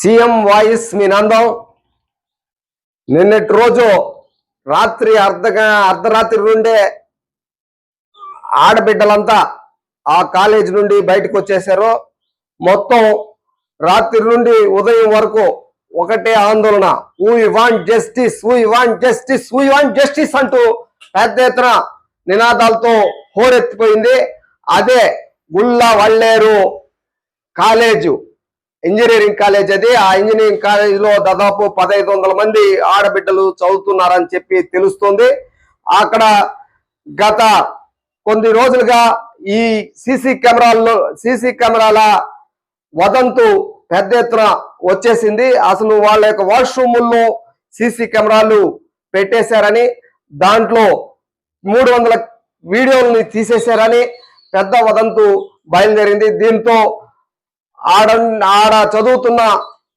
CM voice మీ నందం. నిన్నటి రోజు రాత్రి అర్ధ అర్ధరాత్రి నుండే ఆడబిడ్డలంతా ఆ కాలేజ్ నుండి బయటకు వచ్చేసారు మొత్తం రాత్రి నుండి ఉదయం వరకు ఒకటే ఆందోళన. We want justice we want justice we want justice అంటూ పెద్ద ఎత్తున నినాదాలతో హోరెత్తిపోయింది. అదే గుళ్ళ వల్లేరు కాలేజు. ఇంజనీరింగ్ కాలేజ్ అది. ఆ ఇంజనీరింగ్ కాలేజ్లో దాదాపు పదహైదు వందల మంది ఆడబిడ్డలు చదువుతున్నారని చెప్పి తెలుస్తుంది. అక్కడ గత కొన్ని రోజులుగా ఈ సీసీ కెమెరాల్లో సీసీ కెమెరాల వదంతు పెద్ద ఎత్తున వచ్చేసింది. అసలు వాళ్ళ యొక్క వాష్రూముల్లో సీసీ కెమెరాలు పెట్టేశారని దాంట్లో మూడు వందల వీడియోలని తీసేశారని పెద్ద వదంతు బయలుదేరింది. దీంతో ఆడ ఆడ చదువుతున్న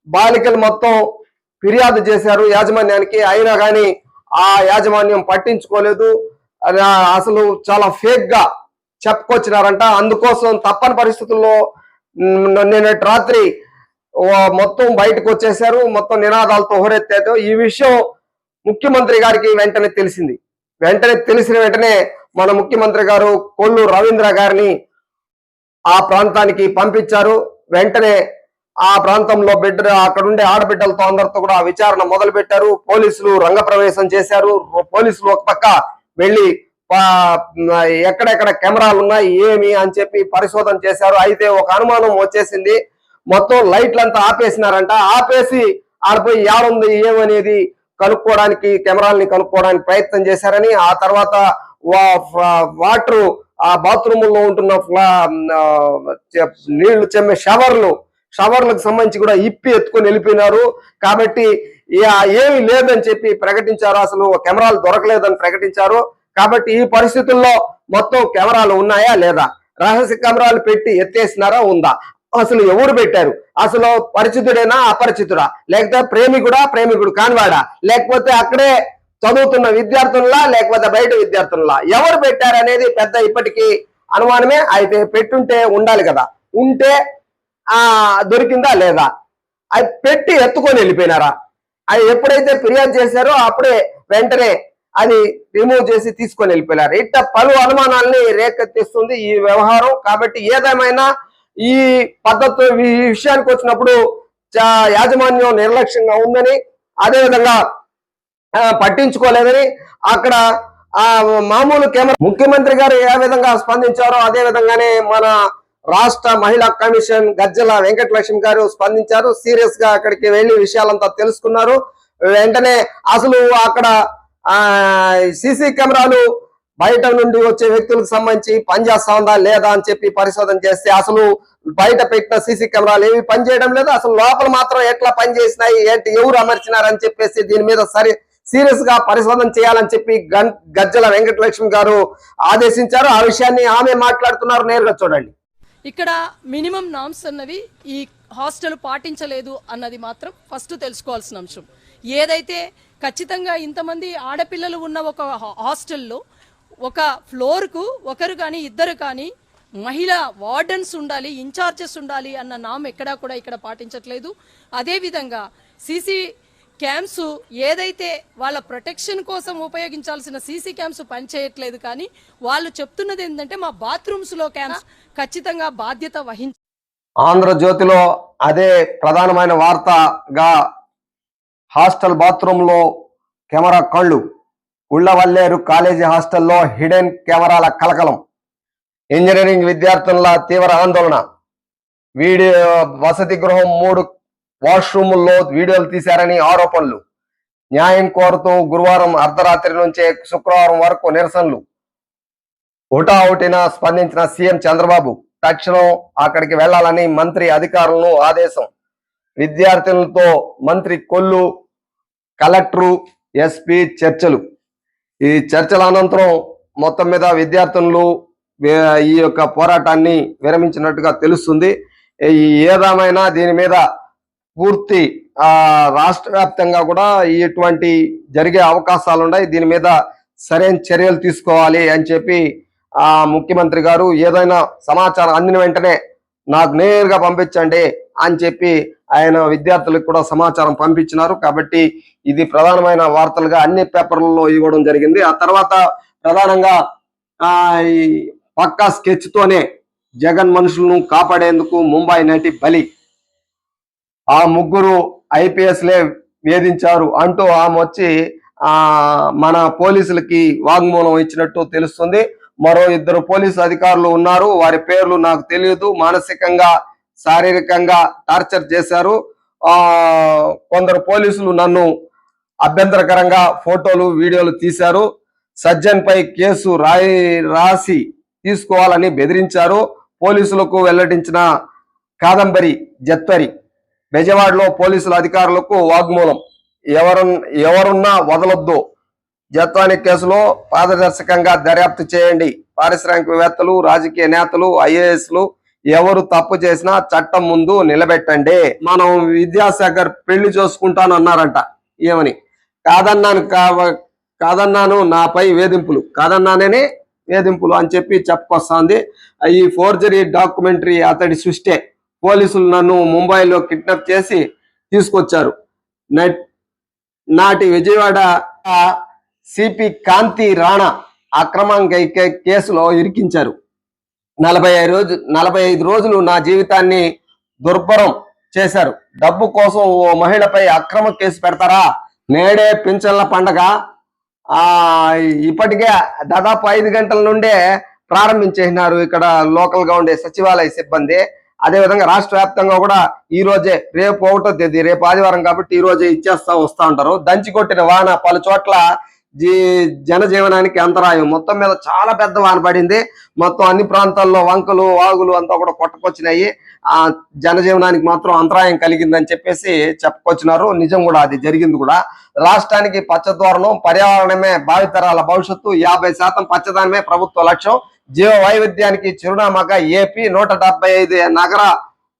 బాలికలు మొత్తం ఫిర్యాదు చేశారు యాజమాన్యానికి. అయినా కానీ ఆ యాజమాన్యం పట్టించుకోలేదు. అది అసలు చాలా ఫేక్గా చెప్పుకొచ్చినారంట. అందుకోసం తప్పని పరిస్థితుల్లో నిన్న నిన్నటి రాత్రి మొత్తం బయటకు వచ్చేసారు మొత్తం నినాదాలతో హోరెత్తారు. ఈ విషయం ముఖ్యమంత్రి గారికి వెంటనే తెలిసింది. వెంటనే తెలిసిన వెంటనే మన ముఖ్యమంత్రి గారు కొల్లు రవీంద్ర గారిని ఆ ప్రాంతానికి పంపించారు. వెంటనే ఆ ప్రాంతంలో బిడ్డ అక్కడ ఉండే ఆడబిడ్డలతో అందరితో కూడా విచారణ మొదలు పెట్టారు పోలీసులు రంగప్రవేశం చేశారు. పోలీసులు ఒక పక్క వెళ్ళి ఎక్కడెక్కడ కెమెరాలు ఉన్నాయి ఏమి అని చెప్పి పరిశోధన చేశారు. అయితే ఒక అనుమానం వచ్చేసింది. మొత్తం లైట్లంతా ఆపేసినారంట. ఆపేసి ఆడిపోయి ఏడుంది ఏమనేది కనుక్కోవడానికి కెమెరాల్ని కనుక్కోవడానికి ప్రయత్నం చేశారని ఆ తర్వాత వాటర్ ఆ బాత్రూముల్లో ఉంటున్న ఫ్లా- నీళ్ళు చెమ్మే షవర్లు షవర్లకు సంబంధించి కూడా ఇప్పి ఎత్తుకొని వెళ్ళిపోయినారు. కాబట్టి ఏమి ఏమీ లేదని చెప్పి ప్రకటించారు. అసలు కెమెరాలు దొరకలేదని ప్రకటించారు. కాబట్టి ఈ పరిస్థితుల్లో మొత్తం కెమెరాలు ఉన్నాయా లేదా? రహస్య కెమెరాలు పెట్టి ఎత్తేసినారా ఉందా? అసలు ఎవరు పెట్టారు? అసలు పరిచితుడేనా అపరిచితుడా? లేకపోతే ప్రేమికుడా ప్రేమికుడు కానివాడా? లేకపోతే అక్కడే చదువుతున్న విద్యార్థుల్లా లేకపోతే బయట విద్యార్థుల్లా. ఎవరు పెట్టారనేది పెద్ద ఇప్పటికీ అనుమానమే. అయితే పెట్టుంటే ఉండాలి కదా. ఉంటే ఆ దొరికిందా లేదా? అది పెట్టి ఎత్తుకొని వెళ్ళిపోయినారా? అది ఎప్పుడైతే ఫిర్యాదు చేశారో అప్పుడే వెంటనే అది రిమూవ్ చేసి తీసుకొని వెళ్ళిపోయారు ఇట్ట పలు అనుమానాల్ని రేకెత్తిస్తుంది ఈ వ్యవహారం. కాబట్టి ఏదేమైనా ఈ పద్ధతి ఈ విషయానికి వచ్చినప్పుడు చా- యాజమాన్యం నిర్లక్ష్యంగా ఉందని అదేవిధంగా పట్టించుకోలేదని అక్కడ ఆ మామూలు కెమెరా ముఖ్యమంత్రి గారు ఏ విధంగా స్పందించారో అదే విధంగానే మన రాష్ట్ర మహిళా కమిషన్ గజ్జల వెంకటలక్ష్మి గారు స్పందించారు. సీరియస్గా అక్కడికి వెళ్ళి విషయాలంతా తెలుసుకున్నారు. వెంటనే అసలు అక్కడ ఆ సీసీ కెమెరాలు బయట నుండి వచ్చే వ్యక్తులకు సంబంధించి పనిచేస్తా ఉందా లేదా అని చెప్పి పరిశోధన చేస్తే అసలు బయట పెట్టిన సీసీ కెమెరాలు ఏవి పనిచేయడం లేదు. అసలు లోపల మాత్రం ఎట్లా పనిచేసినాయి? ఏంటి? ఎవరు అమర్చినారని చెప్పేసి దీని మీద సరి సీరియస్గా పరిశోధన చేయాలని చెప్పి గజ్జల వెంకటలక్ష్మి గారు ఆదేశించారు. ఆ విషయాన్ని ఆమె మాట్లాడుతున్నారు. నేరుగా చూడండి. ఇక్కడ మినిమం నామ్స్ అన్నవి ఈ హాస్టల్ పాటించలేదు అన్నది మాత్రం ఫస్ట్ తెలుసుకోవాల్సిన అంశం. ఏదైతే ఖచ్చితంగా ఇంతమంది ఆడపిల్లలు ఉన్న ఒక హాస్టల్లో ఒక ఫ్లోర్కు ఒకరు కానీ ఇద్దరు కానీ మహిళ వార్డెన్స్ ఉండాలి ఇన్ఛార్జెస్ ఉండాలి అన్న నామ్ ఎక్కడా కూడా ఇక్కడ పాటించట్లేదు. అదేవిధంగా సీసీ క్యామ్స్ ఏదైతే వాళ్ళ ప్రొటెక్షన్ కోసం ఉపయోగించాల్సిన సీసీ క్యామ్స్ పనిచేయట్లేదు కానీ వాళ్ళు చెప్తున్నది ఏంటంటే మా బాత్రూమ్స్లో క్యామ్స్ ఖచ్చితంగా బాధ్యత వహించాలి ఆంధ్రజ్యోతిలో అదే ప్రధానమైన వార్తగా హాస్టల్ బాత్రూంలో కెమెరా కళ్ళు ఉళ్ళవల్లేరు కాలేజీ హాస్టల్లో హిడెన్ కెమెరాల కలకలం. ఇంజనీరింగ్ విద్యార్థుల తీవ్ర ఆందోళన. వీడియో వసతి గృహం మూడు వాష్రూముల్లో వీడియోలు తీశారని ఆరోపణలు. న్యాయం కోరుతూ గురువారం అర్ధరాత్రి నుంచే శుక్రవారం వరకు నిరసనలు. హుటాహుటిన స్పందించిన సీఎం చంద్రబాబు తక్షణం అక్కడికి వెళ్ళాలని మంత్రి అధికారులను ఆదేశం. విద్యార్థులతో మంత్రి కొల్లు కలెక్టరు ఎస్పీ చర్చలు. ఈ చర్చల అనంతరం మొత్తం మీద విద్యార్థులు ఈ యొక్క పోరాటాన్ని విరమించినట్టుగా తెలుస్తుంది. ఈ ఏదేమైనా దీని మీద పూర్తి రాష్ట్ర వ్యాప్తంగా కూడా ఇటువంటి జరిగే అవకాశాలు ఉన్నాయి దీని మీద సరైన చర్యలు తీసుకోవాలి అని చెప్పి ఆ ముఖ్యమంత్రి గారు ఏదైనా సమాచారం అందిన వెంటనే నాకు నేరుగా పంపించండి అని చెప్పి ఆయన విద్యార్థులకు కూడా సమాచారం పంపించినారు. కాబట్టి ఇది ప్రధానమైన వార్తలుగా అన్ని పేపర్లలో ఇవ్వడం జరిగింది. ఆ తర్వాత ప్రధానంగా ఆ ఈ పక్కా స్కెచ్తోనే జగన్ మనుషులను కాపాడేందుకు ముంబై నటి బలి ఆ ముగ్గురు ఐపీఎస్లే వేధించారు అంటూ ఆమె వచ్చి మన పోలీసులకి వాగ్మూలం ఇచ్చినట్టు తెలుస్తుంది. మరో ఇద్దరు పోలీసు అధికారులు ఉన్నారు. వారి పేర్లు నాకు తెలియదు. మానసికంగా శారీరకంగా టార్చర్ చేశారు. ఆ కొందరు పోలీసులు నన్ను అభ్యంతరకరంగా ఫోటోలు వీడియోలు తీశారు. సజ్జన్ పై కేసు రాయి రాసి తీసుకోవాలని బెదిరించారు. పోలీసులకు వెల్లడించిన కాదంబరి జత్వరి బెజవాడలో పోలీసుల అధికారులకు వాగ్మూలం. ఎవరు ఎవరున్నా వదలొద్దు. జత్వాని కేసులో పారదర్శకంగా దర్యాప్తు చేయండి. పారిశ్రామికవేత్తలు రాజకీయ నేతలు ఐఏఎస్లు ఎవరు తప్పు చేసినా చట్టం ముందు నిలబెట్టండి. మనం విద్యాసాగర్ పెళ్ళి చూసుకుంటాను అన్నారంట ఏమని కాదన్నాను కాదన్నాను నాపై వేధింపులు. కాదన్నానే వేధింపులు అని చెప్పి చెప్పుకొస్తుంది ఈ ఫోర్జరీ డాక్యుమెంటరీ అతడి సృష్టే. పోలీసులు నన్ను ముంబైలో కిడ్నాప్ చేసి తీసుకొచ్చారు. నట్- నాటి విజయవాడ సిపి కాంతి రాణా అక్రమంగా కేసులో ఇరికించారు. నలభై ఐదు రోజు నలభై ఐదు రోజులు నా జీవితాన్ని దుర్భరం చేశారు. డబ్బు కోసం ఓ మహిళపై అక్రమ కేసు పెడతారా? నేడే పింఛన్ల పండగ. ఆ ఇప్పటికే దాదాపు ఐదు గంటల నుండే ప్రారంభించేసినారు ఇక్కడ లోకల్గా ఉండే సచివాలయ సిబ్బంది. అదే విధంగా రాష్ట్ర వ్యాప్తంగా కూడా ఈ రోజే రేపు ఒకటో తేదీ రేపు ఆదివారం కాబట్టి ఈ రోజే ఇచ్చేస్తా వస్తా ఉంటారు. దంచి కొట్టిన వాన పలు చోట్ల జీ జనజీవనానికి అంతరాయం. మొత్తం మీద చాలా పెద్ద వాన పడింది. మొత్తం అన్ని ప్రాంతాల్లో వంకలు వాగులు అంతా కూడా కొట్టకొచ్చినాయి. ఆ జనజీవనానికి మాత్రం అంతరాయం కలిగిందని చెప్పేసి చెప్పుకొచ్చినారు. నిజం కూడా అది జరిగింది కూడా. రాష్ట్రానికి పచ్చదోరణం పర్యావరణమే భావితరాల భవిష్యత్తు. యాభై శాతం పచ్చదనమే ప్రభుత్వ లక్ష్యం. జీవ వైవిధ్యానికి చిరునామాగా ఏపీ నూట ఐదు నగర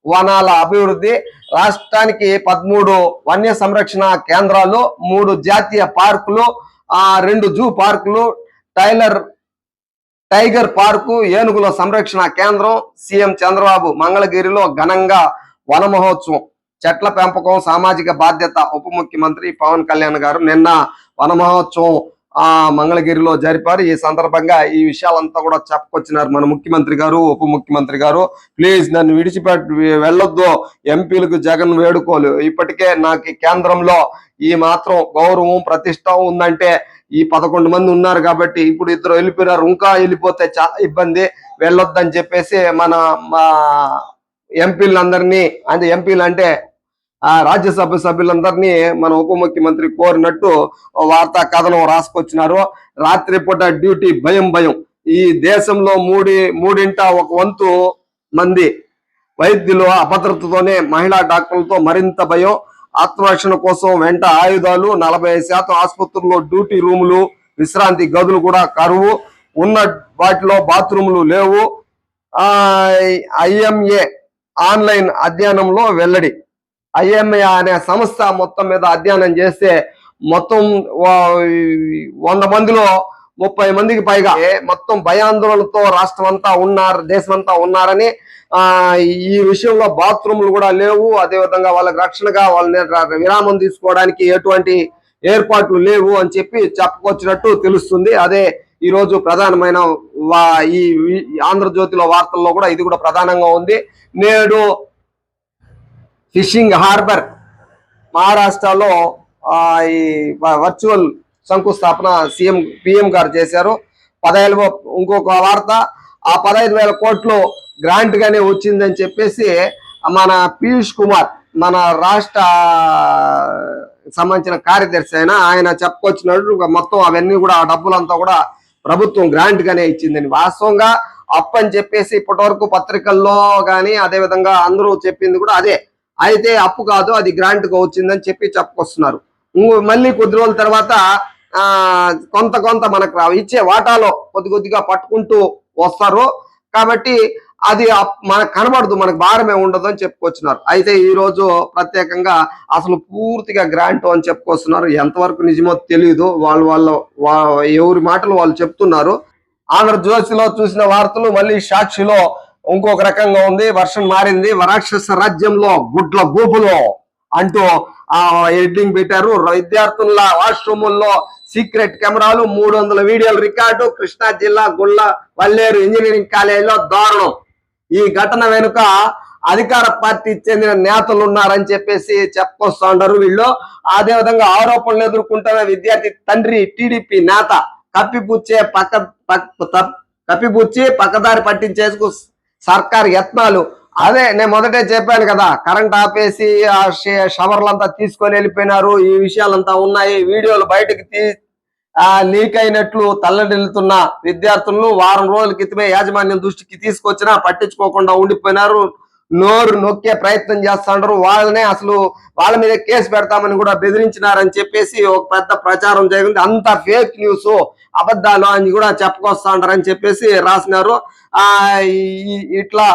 వనాల అభివృద్ధి. రాష్ట్రానికి పదమూడు వన్య సంరక్షణ కేంద్రాలు మూడు జాతీయ పార్కులు ఆ రెండు జూ పార్కులు టైలర్ టైగర్ పార్కు ఏనుగుల సంరక్షణ కేంద్రం సీఎం చంద్రబాబు మంగళగిరిలో ఘనంగా వన మహోత్సవం. చెట్ల పెంపకం సామాజిక బాధ్యత ఉప ముఖ్యమంత్రి పవన్ కళ్యాణ్ గారు నిన్న వన మహోత్సవం ఆ మంగళగిరిలో జరిపారు. ఈ సందర్భంగా ఈ విషయాలంతా కూడా చెప్పుకొచ్చినారు మన ముఖ్యమంత్రి గారు ఉప ముఖ్యమంత్రి గారు. ప్లీజ్ నన్ను విడిచిపెట్టి వెళ్ళొద్దు. ఎంపీలకు జగన్ వేడుకోలు. ఇప్పటికే నాకు కేంద్రంలో ఈ మాత్రం గౌరవం ప్రతిష్ట ఉందంటే ఈ పదకొండు మంది ఉన్నారు కాబట్టి ఇప్పుడు ఇద్దరు వెళ్ళిపోయినారు. ఇంకా వెళ్ళిపోతే చాలా ఇబ్బంది. వెళ్ళొద్దని చెప్పేసి మన మా ఎంపీలందరినీ అంటే ఎంపీలు అంటే ఆ రాజ్యసభ సభ్యులందరినీ మన ఉప ముఖ్యమంత్రి కోరినట్టు వార్తా కథనం రాసుకొచ్చినారు. రాత్రిపూట డ్యూటీ భయం భయం. ఈ దేశంలో మూడి మూడింట ఒక వంతు మంది వైద్యులు అభద్రతతోనే మహిళా డాక్టర్లతో మరింత భయం. ఆత్మరక్షణ కోసం వెంట ఆయుధాలు నలభై శాతం ఆసుపత్రుల్లో డ్యూటీ రూములు విశ్రాంతి గదులు కూడా కరువు. ఉన్న వాటిలో బాత్రూములు లేవు. ఐఎంఏ ఆన్లైన్ అధ్యయనంలో వెల్లడి. ఐఎంఏ అనే సంస్థ మొత్తం మీద అధ్యయనం చేస్తే మొత్తం వంద మందిలో ముప్పై మందికి పైగా మొత్తం భయాందోళనతో రాష్ట్రం అంతా ఉన్నారు దేశం అంతా ఉన్నారని ఈ విషయంలో బాత్రూమ్లు కూడా లేవు. అదే విధంగా వాళ్ళకి రక్షణగా వాళ్ళని విరామం తీసుకోవడానికి ఎటువంటి ఏర్పాట్లు లేవు అని చెప్పి చెప్పుకొచ్చినట్టు తెలుస్తుంది. అదే ఈ రోజు ప్రధానమైన ఈ ఆంధ్రజ్యోతిలో వార్తల్లో కూడా ఇది కూడా ప్రధానంగా ఉంది. నేడు ఫిషింగ్ హార్బర్ మహారాష్ట్రలో ఆ, ఈ వర్చువల్ శంకుస్థాపన సీఎం పిఎం గారు చేశారు. పదహైదు ఇంకొక వార్త ఆ పదహైదు వేల కోట్లు గ్రాంట్ గానే వచ్చిందని చెప్పేసి మన పీయూష్ కుమార్ మన రాష్ట్ర సంబంధించిన కార్యదర్శి అయినా ఆయన చెప్పుకొచ్చినట్టు మొత్తం అవన్నీ కూడా ఆ డబ్బులంతా కూడా ప్రభుత్వం గ్రాంట్ గానే ఇచ్చిందని. వాస్తవంగా అప్పు అని చెప్పేసి ఇప్పటి వరకు పత్రికల్లో కానీ అదేవిధంగా అందరూ చెప్పింది కూడా అదే. అయితే అప్పు కాదు అది గ్రాంట్గా వచ్చిందని చెప్పి చెప్పుకొస్తున్నారు. మళ్ళీ కొద్ది రోజుల తర్వాత కొంత కొంత మనకు ఇచ్చే వాటాలో కొద్ది కొద్దిగా పట్టుకుంటూ వస్తారు. కాబట్టి అది మనకు కనబడదు మనకు భారమే ఉండదు అని చెప్పుకొచ్చినారు. అయితే ఈ రోజు ప్రత్యేకంగా అసలు పూర్తిగా గ్రాంట్ అని చెప్పుకొస్తున్నారు. ఎంతవరకు నిజమో తెలియదు వాళ్ళు వాళ్ళ ఎవరి మాటలు వాళ్ళు చెప్తున్నారు. ఆంధ్రజ్యోతిలో చూసిన వార్తలు మళ్ళీ సాక్షిలో ఇంకొక రకంగా ఉంది. వర్షం మారింది. రాక్షస రాజ్యంలో గుడ్ల గూపులో అంటూ ఆ ఎడిటింగ్ పెట్టారు. విద్యార్థుల వాష్రూముల్లో సీక్రెట్ కెమెరాలు మూడు వందల వీడియోల రికార్డు కృష్ణా జిల్లా గుళ్ళ వల్లేరు ఇంజనీరింగ్ కాలేజీలో దారుణం. ఈ ఘటన వెనుక అధికార పార్టీకి చెందిన నేతలు ఉన్నారని చెప్పేసి చెప్పుకొస్తా ఉండరు వీళ్ళు. అదే విధంగా ఆరోపణలు ఎదుర్కొంటున్న విద్యార్థి తండ్రి టీడీపీ నేత కప్పిపుచ్చే పక్క తప్- కప్పిపుచ్చి పక్కదారి పట్టించేందుకు సర్కార్ యత్నాలు అదే నేను మొదటే చెప్పాను కదా కరెంట్ ఆపేసి ఆ షవర్లంతా తీసుకొని వెళ్ళిపోయినారు ఈ విషయాలంతా ఉన్నాయి వీడియోలు బయటకు తీ ఆ లీక్ అయినట్లు తల్లడిల్లుతున్న విద్యార్థులను వారం రోజుల క్రితమే యాజమాన్యం దృష్టికి తీసుకొచ్చినా పట్టించుకోకుండా ఉండిపోయినారు నోరు నొక్కే ప్రయత్నం చేస్తాండ్రు వాళ్ళనే అసలు వాళ్ళ మీద కేసు పెడతామని కూడా బెదిరించినారని చెప్పేసి ఒక పెద్ద ప్రచారం జరిగింది అంత ఫేక్ న్యూస్ అబద్ధాలు అని కూడా చెప్పుకొస్తా అని చెప్పేసి రాసినారు. ఆ ఇట్లా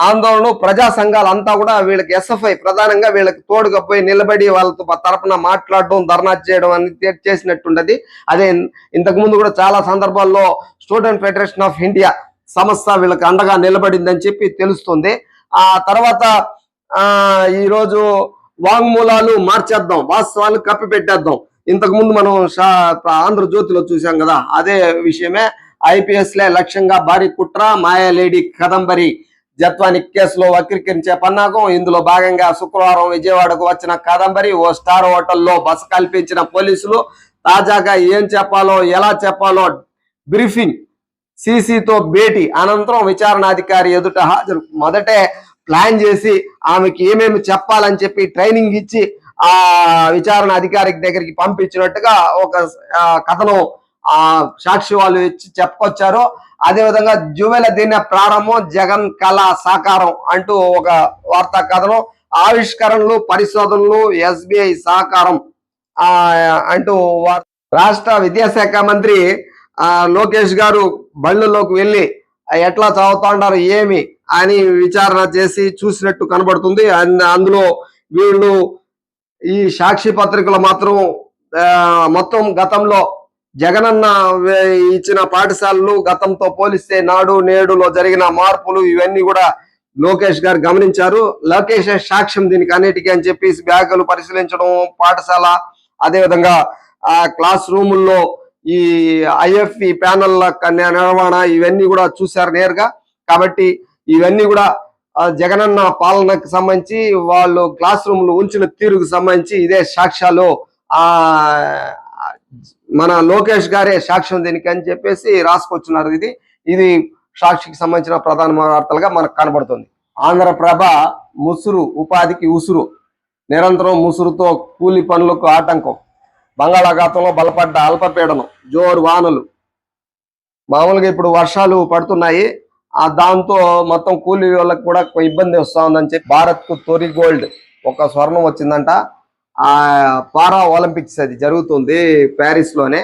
ఆందోళన ప్రజా సంఘాలు అంతా కూడా వీళ్ళకి ఎస్ఎఫ్ఐ ప్రధానంగా వీళ్ళకి తోడుగా పోయి నిలబడి వాళ్ళతో తరపున మాట్లాడడం ధర్నా చేయడం అనేది చేసినట్టుండది. అదే ఇంతకు ముందు కూడా చాలా సందర్భాల్లో స్టూడెంట్ ఫెడరేషన్ ఆఫ్ ఇండియా సంస్థ వీళ్ళకి అండగా నిలబడిందని చెప్పి తెలుస్తుంది. ఆ తర్వాత ఈరోజు వాంగ్మూలాలు మార్చేద్దాం వాస్తవాలు కప్పి పెట్టేద్దాం మనం షా- ఆంధ్రజ్యోతిలో చూసాం కదా అదే విషయమే. ఐపీఎస్ లే లక్ష్యంగా భారీ కుట్ర మాయాలేడి కదంబరి జత్వాని కేసులో వక్రీకరించే పన్నాగం. ఇందులో భాగంగా శుక్రవారం విజయవాడకు వచ్చిన కాదంబరి ఓ స్టార్ హోటల్లో బస కల్పించిన పోలీసులు తాజాగా ఏం చెప్పాలో ఎలా చెప్పాలో బ్రీఫింగ్ సీసీతో భేటీ. అనంతరం విచారణాధికారి ఎదుట హాజరు. మొదటే ప్లాన్ చేసి ఆమెకి ఏమేమి చెప్పాలని చెప్పి ట్రైనింగ్ ఇచ్చి ఆ విచారణ అధికారి దగ్గరికి పంపించినట్టుగా ఒక కథను కథనం ఆ సాక్షి వాళ్ళు ఇచ్చి చెప్పుకొచ్చారు అదేవిధంగా జువెల దిన ప్రారంభం జగన్ కళ సాకారం అంటూ ఒక వార్తా కథనం ఆవిష్కరణలు పరిశోధనలు ఎస్బీఐ సహకారం ఆ అంటూ రాష్ట్ర విద్యాశాఖ మంత్రి లోకేష్ గారు బళ్ళలోకి వెళ్ళి ఎట్లా చదువుతుంటారు ఏమి అని విచారణ చేసి చూసినట్టు కనబడుతుంది. అందులో వీళ్ళు ఈ సాక్షి పత్రికలు మాత్రం మొత్తం గతంలో జగనన్న ఇచ్చిన పాఠశాలలు గతంతో పోలిస్తే నాడు నేడులో జరిగిన మార్పులు ఇవన్నీ కూడా లోకేష్ గారు గమనించారు. లోకేష్ సాక్ష్యం దీనికి అన్నిటికీ అని చెప్పేసి బ్యాగులు పరిశీలించడం పాఠశాల అదే విధంగా ఆ క్లాస్ రూముల్లో ఈ ఐఎఫ్ఈ ప్యానల్ నిర్వహణ ఇవన్నీ కూడా చూశారు నేరుగా. కాబట్టి ఇవన్నీ కూడా జగనన్న పాలనకు సంబంధించి వాళ్ళు క్లాస్ రూమ్లు ఉంచిన తీరుకు సంబంధించి ఇదే సాక్ష్యాలు ఆ మన లోకేష్ గారే సాక్ష్యం దీనికి అని చెప్పేసి రాసుకొచ్చున్నారు. ఇది ఇది సాక్షికి సంబంధించిన ప్రధాన వార్తలుగా మనకు కనబడుతుంది. ఆంధ్రప్రభ ముసురు ఉపాధికి ఉసురు. నిరంతరం ముసురుతో కూలి పనులకు ఆటంకం. బంగాళాఖాతంలో బలపడ్డ అల్పపీడనం జోరు వానలు. మామూలుగా ఇప్పుడు వర్షాలు పడుతున్నాయి. ఆ దాంతో మొత్తం కూలీ వాళ్ళకి కూడా ఇబ్బంది వస్తా ఉందని చెప్పి భారత్కు గోల్డ్ ఒక స్వర్ణం వచ్చిందంట. పారా ఒలింపిక్స్ అది జరుగుతుంది ప్యారిస్లోనే.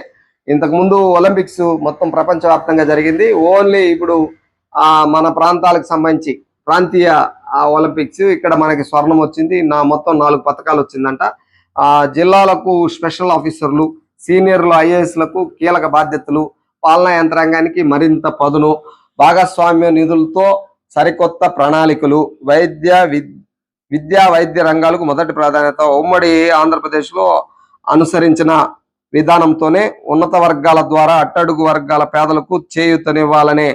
ఇంతకుముందు ఒలింపిక్స్ మొత్తం ప్రపంచవ్యాప్తంగా జరిగింది. ఓన్లీ ఇప్పుడు మన ప్రాంతాలకు సంబంధించి ప్రాంతీయ ఒలింపిక్స్ ఇక్కడ మనకి స్వర్ణం వచ్చింది. నా మొత్తం నాలుగు పథకాలు వచ్చిందంట. జిల్లాలకు స్పెషల్ ఆఫీసర్లు సీనియర్లు ఐఏఎస్లకు కీలక బాధ్యతలు పాలనా యంత్రాంగానికి మరింత పదును భాగస్వామ్య నిధులతో సరికొత్త ప్రణాళికలు వైద్య విద్య విద్యా వైద్య రంగాలకు మొదటి ప్రాధాన్యత ఉమ్మడి ఆంధ్రప్రదేశ్లో అనుసరించిన విధానంతోనే ఉన్నత వర్గాల ద్వారా అట్టడుగు వర్గాల పేదలకు చేయూతనివ్వాలనే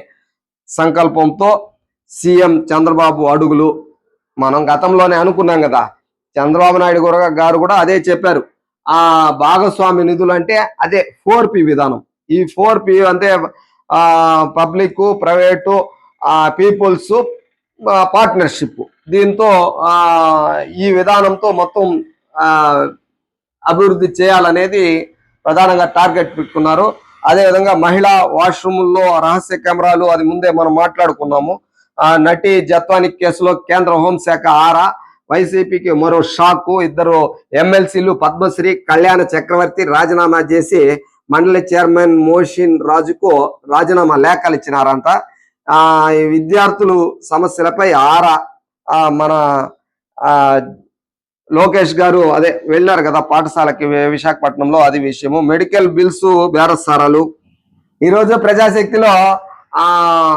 సంకల్పంతో సీఎం చంద్రబాబు అడుగులు. మనం గతంలోనే అనుకున్నాం కదా చంద్రబాబు నాయుడు గారు కూడా అదే చెప్పారు. ఆ భాగస్వామి నిధులు అంటే అదే ఫోర్ పి విధానం. ఈ ఫోర్ పి అంటే పబ్లిక్ ప్రైవేటు పీపుల్స్ పార్ట్నర్షిప్. దీంతో ఆ ఈ విధానంతో మొత్తం ఆ అభివృద్ధి చేయాలనేది ప్రధానంగా టార్గెట్ పెట్టుకున్నారు. అదేవిధంగా మహిళా వాష్రూముల్లో రహస్య కెమెరాలు అది ముందే మనం మాట్లాడుకున్నాము. ఆ నటి జత్వాని కేసులో కేంద్ర హోంశాఖ ఆరా వైసీపీకి మరో షాక్ ఇద్దరు ఎమ్మెల్సీలు పద్మశ్రీ కళ్యాణ చక్రవర్తి రాజీనామా చేసి మండలి చైర్మన్ మోషిన్ రాజుకు రాజీనామా లేఖలు ఇచ్చినారంట. ఆ ఈ విద్యార్థులు సమస్యలపై ఆరా మన లోకేష్ గారు అదే వెళ్ళారు కదా పాఠశాలకి విశాఖపట్నంలో అది విషయము. మెడికల్ బిల్స్ బేరసారాలు. ఈ రోజు ప్రజాశక్తిలో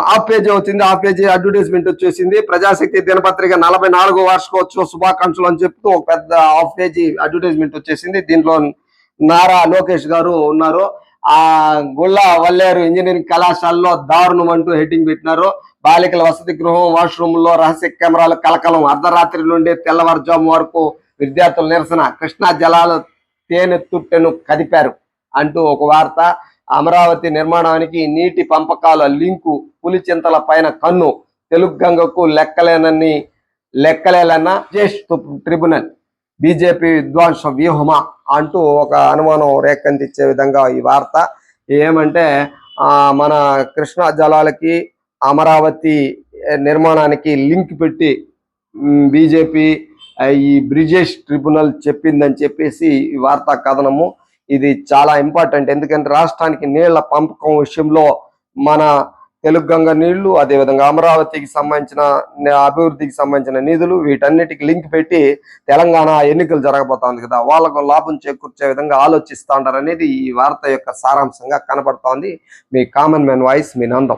హాఫ్ పేజీ వచ్చింది. హాఫ్ పేజీ అడ్వర్టైజ్మెంట్ వచ్చేసింది. ప్రజాశక్తి దినపత్రిక నలభై నాలుగో వార్షికోత్సవ శుభాకాంక్షలు అని చెప్తూ ఒక పెద్ద హాఫ్ పేజీ అడ్వర్టైజ్మెంట్ వచ్చేసింది. దీంట్లో నారా లోకేష్ గారు ఉన్నారు. ఆ గుళ్ళ వల్లేరు ఇంజనీరింగ్ కళాశాలలో దారుణం అంటూ హెడ్డింగ్ పెట్టినారు. బాలికల వసతి గృహం వాష్రూమ్లో రహస్య కెమెరాలు కలకలం. అర్ధరాత్రి నుండి తెల్లవారుజాము వరకు విద్యార్థుల నిరసన కృష్ణా జలాల తేనె తుట్టెను కదిపారు అంటూ ఒక వార్త. అమరావతి నిర్మాణానికి నీటి పంపకాల లింకు పులిచింతల పైన కన్ను. తెలుగు గంగకు లెక్కలేనని లెక్కలేలన్న జేష్ ట్రిబ్యునల్. బీజేపీ విద్వాంస వ్యూహమా అంటూ ఒక అనుమానం రేకెత్తించే విధంగా ఈ వార్త. ఏమంటే మన కృష్ణా జలాలకి అమరావతి నిర్మాణానికి లింక్ పెట్టి బీజేపీ ఈ బ్రిజేష్ ట్రిబ్యునల్ చెప్పిందని చెప్పేసి ఈ వార్తా కథనము. ఇది చాలా ఇంపార్టెంట్. ఎందుకంటే రాష్ట్రానికి నీళ్ళ పంపకం విషయంలో మన తెలుగు గంగ నీళ్ళు అదేవిధంగా అమరావతికి సంబంధించిన అభివృద్ధికి సంబంధించిన నిధులు వీటన్నిటికి లింక్ పెట్టి తెలంగాణ ఎన్నికలు జరగబోతోంది కదా. వాళ్ళకు లాభం చేకూర్చే విధంగా ఆలోచిస్తూ ఉంటారు అనేది ఈ వార్త యొక్క సారాంశంగా కనబడుతోంది మీ కామన్ మ్యాన్ వాయిస్ మీ నందం.